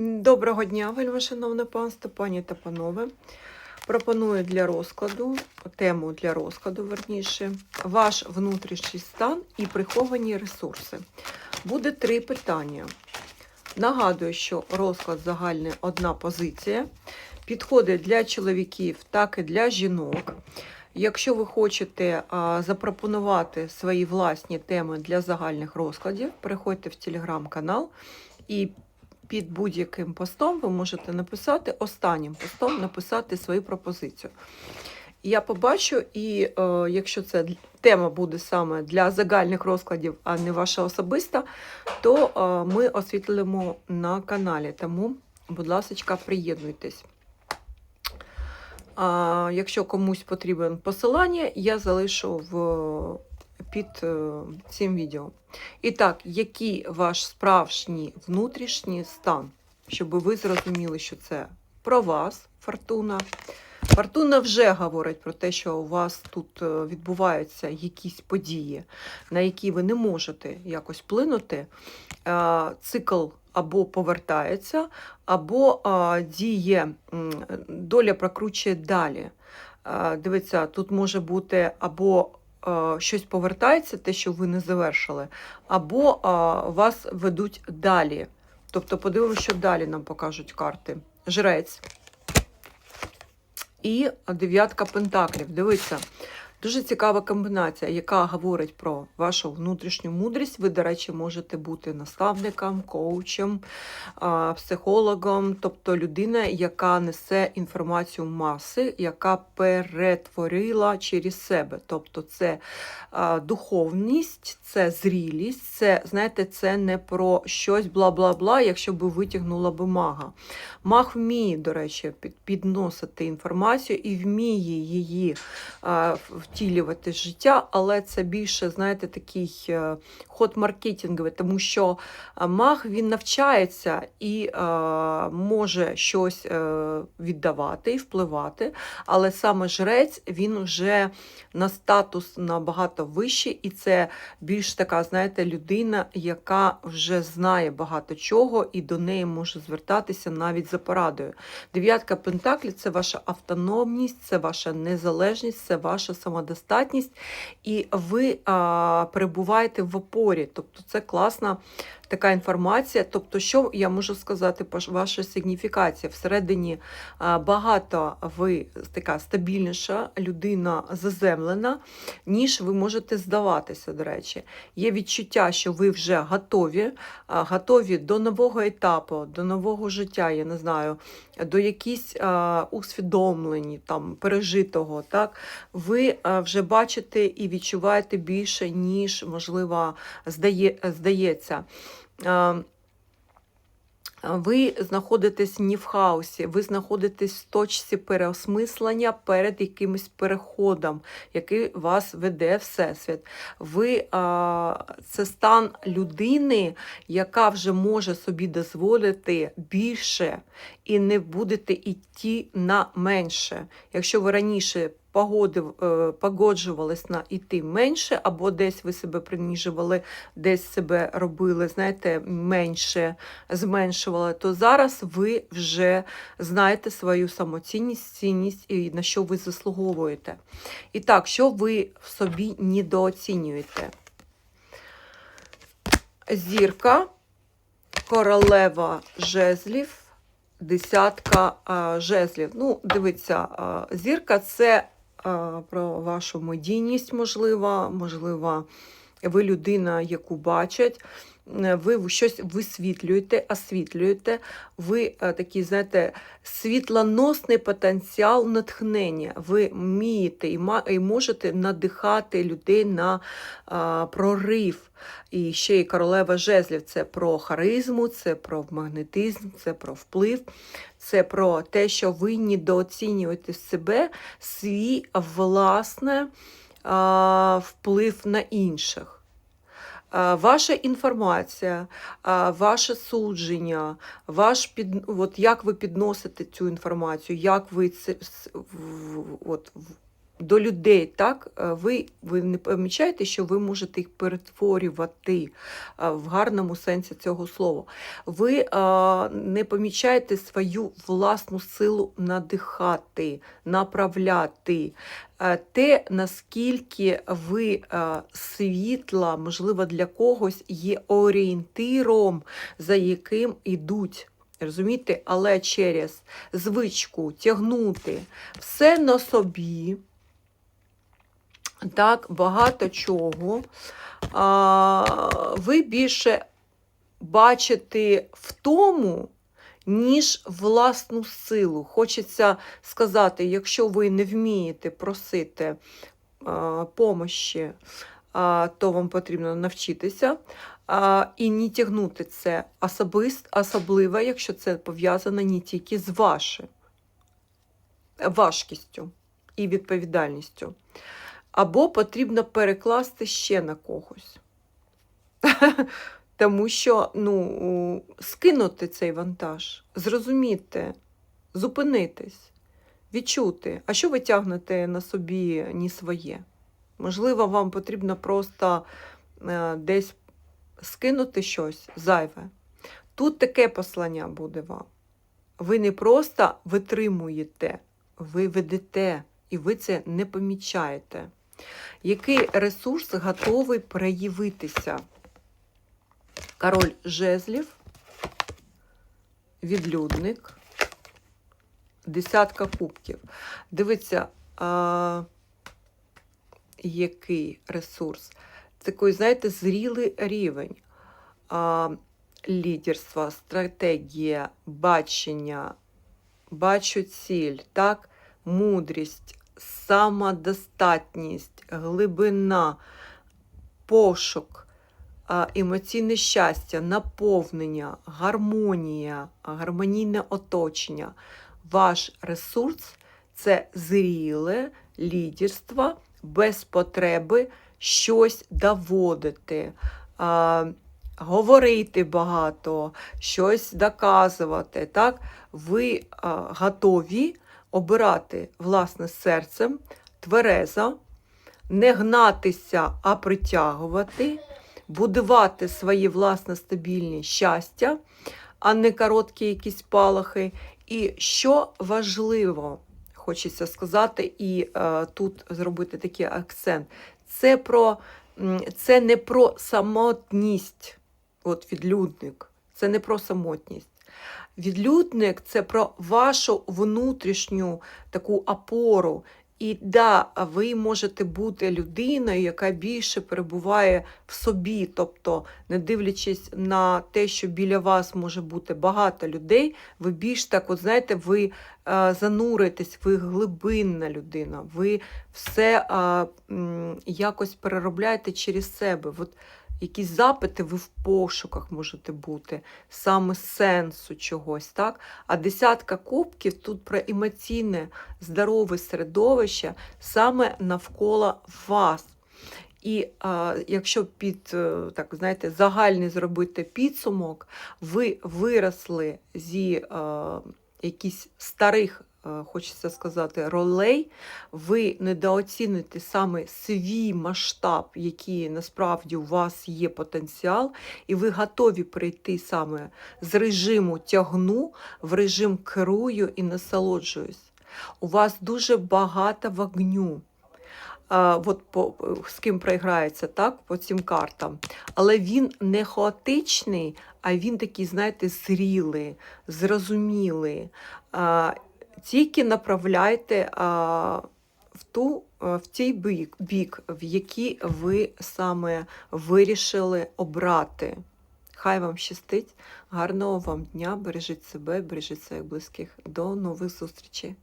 Доброго дня, вельмишановне панство, пані та панове. Пропоную для розкладу, тему для розкладу, верніше, ваш внутрішній стан і приховані ресурси. Буде три питання. Нагадую, що розклад загальний одна позиція. Підходить для чоловіків, так і для жінок. Якщо ви хочете а, запропонувати свої власні теми для загальних розкладів, переходьте в телеграм-канал і під будь-яким постом ви можете написати останнім постом написати свою пропозицію. Я побачу, і е, якщо це тема буде саме для загальних розкладів, а не ваша особиста, то е, ми освітлимо на каналі. Тому, будь ласка, приєднуйтесь. А, якщо комусь потрібен посилання, я залишу в, під е, цим відео. І так, який ваш справжній внутрішній стан, щоб ви зрозуміли, що це про вас, фортуна. Фортуна вже говорить про те, що у вас тут е, відбуваються якісь події, на які ви не можете якось вплинути. Е, Цикл або повертається, або діє, доля прокручує далі. Дивіться, тут може бути або щось повертається, те, що ви не завершили, або е, вас ведуть далі. Тобто подивимося, що далі нам покажуть карти. Жрець. І дев'ятка пентаклів. Дивіться, дуже цікава комбінація, яка говорить про вашу внутрішню мудрість. Ви, до речі, можете бути наставником, коучем, психологом, тобто людина, яка несе інформацію маси, яка перетворила через себе. Тобто це духовність, це зрілість, це, знаєте, це не про щось бла-бла-бла, якщо би витягнула би мага. Маг вміє, до речі, під- підносити інформацію і вміє її а, втілювати життя, але це більше, знаєте, такий е, ход маркетинговий, тому що маг він навчається і е, може щось е, віддавати і впливати, але саме жрець він вже на статус набагато вищий, і це більш така, знаєте, людина, яка вже знає багато чого, і до неї може звертатися навіть за порадою. Дев'ятка пентаклів це ваша автономність, це ваша незалежність, це ваша самодостатність, і ви а, перебуваєте в опорі. Тобто це класна така інформація. Тобто, що я можу сказати, по ваша сигніфікація? Всередині багато ви така стабільніша людина заземлена, ніж ви можете здаватися, до речі. Є відчуття, що ви вже готові, готові до нового етапу, до нового життя, я не знаю, до якісь усвідомлені, там, пережитого. Так? Ви вже бачите і відчуваєте більше, ніж, можливо, здає, здається. А, ви знаходитесь не в хаосі, ви знаходитесь в точці переосмислення перед якимось переходом, який вас веде Всесвіт. Ви, а, це стан людини, яка вже може собі дозволити більше і не будете йти на менше. Якщо ви раніше погодив, е, погоджувались на йти менше, або десь ви себе приніжували, десь себе робили, знаєте, менше, зменшували, то зараз ви вже знаєте свою самоцінність, цінність і на що ви заслуговуєте. І так, що ви в собі недооцінюєте? Зірка, королева жезлів, десятка а, жезлів. Ну, дивіться, а, зірка це про вашу медійність, можливо, можливо, ви людина, яку бачать. е, Ви щось висвітлюєте, освітлюєте, ви е, такий, знаєте, світлоносний потенціал натхнення. Ви вмієте і можете надихати людей на прорив. І ще й королева жезлів це про харизму, це про магнетизм, це про вплив, це про те, що ви недооцінюєте себе, свій власне вплив на інших. Ваша інформація, ваше судження, ваш під, от як ви підносите цю інформацію, як ви це от, до людей, так, е, ви, ви не помічаєте, що ви можете їх перетворювати е, в гарному сенсі цього слова. Ви е, не помічаєте свою власну силу надихати, направляти. Те, наскільки ви світла, можливо, для когось є орієнтиром, за яким йдуть. Розумієте, але через звичку тягнути все на собі, так, багато чого, а, ви більше бачите в тому, ніж власну силу. Хочеться сказати, якщо ви не вмієте просити а, помощі, а, то вам потрібно навчитися а, і не тягнути це особист, особливо, якщо це пов'язано не тільки з вашим важкістю і відповідальністю. Або потрібно перекласти ще на когось. Тому що ну, скинути цей вантаж, зрозуміти, зупинитись, відчути, а що ви тягнете на собі ні своє. Можливо, вам потрібно просто е, десь скинути щось зайве. Тут таке послання буде вам. Ви не просто витримуєте, ви ведете, і ви це не помічаєте. Який ресурс готовий проявитися? Король жезлів, відлюдник, десятка кубків. Дивіться, а, який ресурс. Такий, знаєте, зрілий рівень. А, лідерства, стратегія, бачення, бачу ціль, так? мудрість, самодостатність, глибина, пошук, емоційне щастя, наповнення, гармонія, гармонійне оточення. Ваш ресурс це зріле лідерство без потреби щось доводити. Говорити багато, щось доказувати. Так? Ви а, готові обирати власне серцем, тверезо, не гнатися, а притягувати, будувати своє власне стабільне щастя, а не короткі якісь палахи. І що важливо, хочеться сказати, і е, тут зробити такий акцент, це про це не про самотність, от відлюдник, це не про самотність. Відлюдник це про вашу внутрішню таку опору. І да, ви можете бути людиною, яка більше перебуває в собі, тобто, не дивлячись на те, що біля вас може бути багато людей, ви більш так, от знаєте, ви е, зануритесь, ви глибинна людина, ви все е, м, якось переробляєте через себе. От якісь запити ви в пошуках можете бути, саме сенсу чогось. так? А десятка кубків тут про емоційне здорове середовище саме навколо вас. І а, якщо під е, так знаєте, загальний зробити підсумок, ви виросли зі а, якісь старих, хочеться сказати, ролей, ви недооцінюєте саме свій масштаб, який насправді у вас є потенціал, і ви готові прийти саме з режиму тягну в режим керую і насолоджуюсь. У вас дуже багато вогню. От по, з ким проіграється так, по цим картам. Але він не хаотичний, а він такий, знаєте, зрілий, зрозумілий. Тільки направляйте в ту, а, в тій бік, бік, в який ви саме вирішили обрати. Хай вам щастить, гарного вам дня, бережіть себе, бережіть своїх близьких. До нових зустрічей!